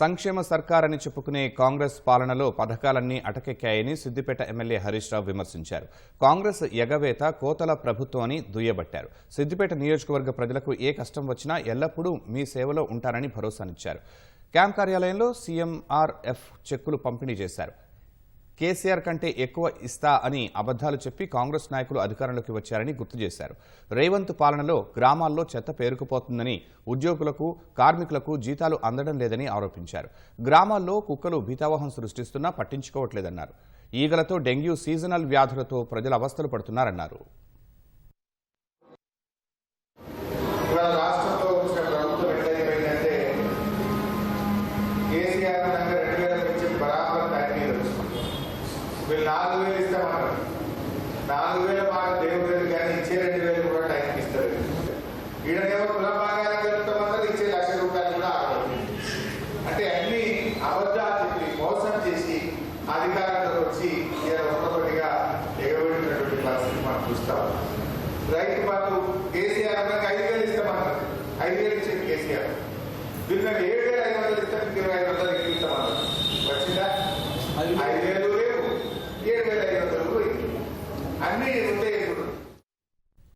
సంక్షేమ సర్కార్ అని చెప్పుకునే కాంగ్రెస్ పాలనలో పథకాలన్నీ అటకెక్కాయని సిద్దిపేట ఎమ్మెల్యే హరీష్ రావు విమర్శించారు. కాంగ్రెస్ ఎగవేత కోతల ప్రభుత్వం అని దుయ్యబట్టారు. సిద్దిపేట నియోజకవర్గ ప్రజలకు ఏ కష్టం వచ్చినా ఎల్లప్పుడూ మీ సేవలో ఉంటారని భరోసానిచ్చారు. క్యాంప్ కార్యాలయంలో సీఎంఆర్ఎఫ్ చెక్కులు పంపిణీ చేశారు. కేసీఆర్ కంటే ఎక్కువ ఇస్తా అని అబద్దాలు చెప్పి కాంగ్రెస్ నాయకులు అధికారంలోకి వచ్చారని గుర్తు చేశారు. రేవంత్ పాలనలో గ్రామాల్లో చెత్త పేరుకుపోతుందని ఉద్యోగులకు కార్మికులకు జీతాలు అందడం లేదని ఆరోపించారు. గ్రామాల్లో కుక్కలు భీతావహం సృష్టిస్తున్నా పట్టించుకోవట్లేదన్నారు. ఈగలతో డెంగ్యూ సీజనల్ వ్యాధులతో ప్రజలు అవస్థలు పడుతున్నారన్నారు. రాష్ట్రంలో వచ్చిన ప్రభుత్వం ఎట్లయిపోయిందంటే కేసీఆర్ నాలుగు వేలు ఇస్తామన్నారు. నాలుగు వేల మాట దేవుడు కానీ ఇచ్చే రెండు వేలు కూడా టైంకి ఇస్తారు. ఈడనేమో కుల భాగాలు కలుపుతామన్నారు ఇచ్చే లక్ష రూపాయలు కూడా ఆగదు అంటే అన్ని అబద్ధాలు చెప్పి మోసం చేసి అధికారంలోకి వచ్చి ఇలా ఒక్కొక్కటిగా ఎగబెట్టినటువంటి పరిస్థితి మనం చూస్తాం. రైతు బంధు కేసీఆర్ అన్నాక ఐదు వేలు ఇస్తామన్నారు. ఐదు వేలు ఇచ్చేది కేసీఆర్. దీన్ని ఏడు వేల ఐదు వందలు ఇస్తాం ఇరవై ఐదు వందలు ఎక్కువ ఇస్తామన్నారు. వచ్చిందా? ఐదు వేలు లేవు ఏడు వేల ఐదు వందలు పోయింది అన్ని ఉంటే